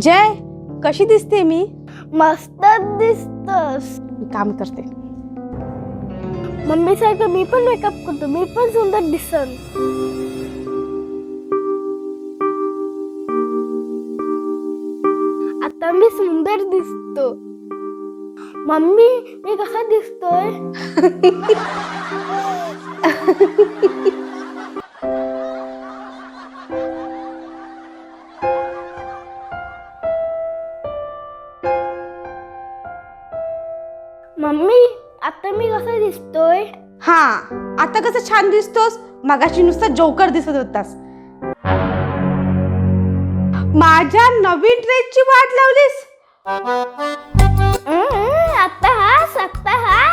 जय कशी दिसते मी? मस्त दिसतस. काम करते. मम्मी सारखं मी पण मेकअप करतो मी पण सुंदर दिसन. आता मी सुंदर दिसतो. मम्मी मी कसा दिसतोय? मम्मी आता मी कसा दिसतोय? हा आता कसं छान दिसतोस? मगाशी नुसता जोकर दिसत होतास. माझ्या नवीन ड्रेसची वाट लावलीस? हम्म, आता हास आता हास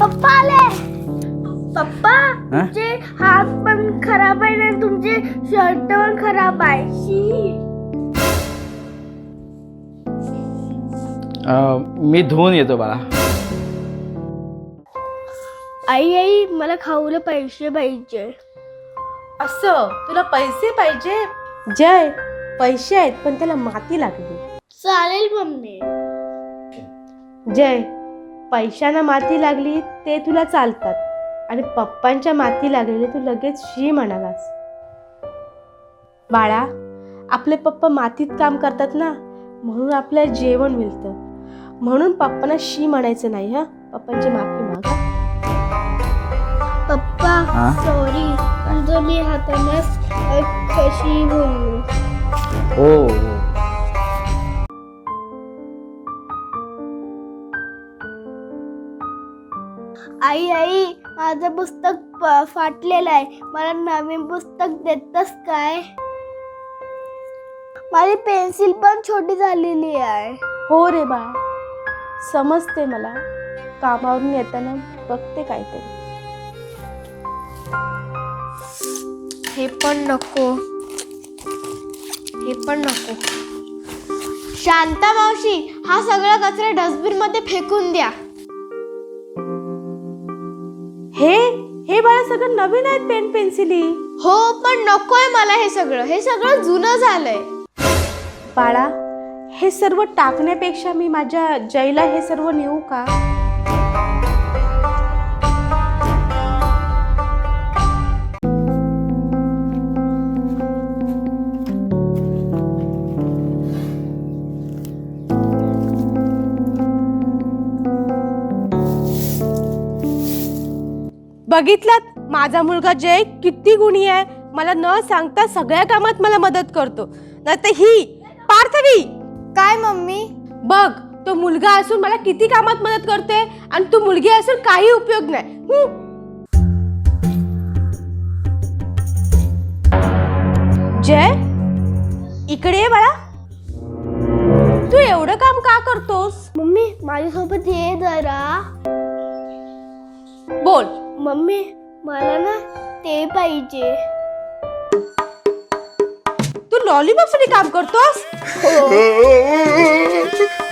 पप्पा आले. हात पण खराब आहे ना तुमचे शर्ट पण खराब आहे. शी. मी धुवून येतो बाळा. आई आई मला खाऊला पैसे पाहिजे. असं? तुला पैसे पाहिजे? जय. पैसे आहेत पण त्याला माती लागली. चालेल मम्मी. जय. पैशांना माती लागली ते तुला चालतात. आणि पप्पांच्या माती लागलेली तू लगेच शी म्हणालास. बाळा आपले पप्पा मातीत काम करतात ना म्हणून आपल्याला जेवण मिळतं. म्हणून पप्पांना शी म्हणायचं नाही हा? पप्पांची माफी माग. हा. पप्पा हा? सॉरी तुझं मी हातानेच कशी बोललो. हो. आई आई माझं पुस्तक फाटलेलं आहे. मला नवीन पुस्तक देतस काय? माझी पेन्सिल पण छोटी झालेली आहे. हो रे बाळा. समजते मला. कामावरून येताना बघते काहीतरी. हे पण नको. हे पण नको. शांता मावशी हा सगळा कचरा डस्टबिनमध्ये फेकून द्या. हे हे बाळा सगळं नवीन आहेत पेन पेन्सिली. हो पण नकोय मला हे सगळं. हे सगळं जुनं झालंय. बाळा हे सर्व टाकण्यापेक्षा मी माझ्या जयला हे सर्व नेऊ का? बघितलात माझा मुलगा जय किती गुणी आहे. मला न सांगता सगळ्या कामात मला मदत करतो. नाही तर ही पार्थवी! काय मम्मी? बघ तो मुलगा असून मला किती कामात मदत करते आणि तू मुलगी असून काही उपयोग नाही. जय इकडे ये बाळा. तू एवढं काम का करतोस? मम्मी माझ्यासोबत ये जरा. बोल. मम्मी मला ना ते पाहिजे. तू लॉलीपॉपसाठी काम करतोस? हो.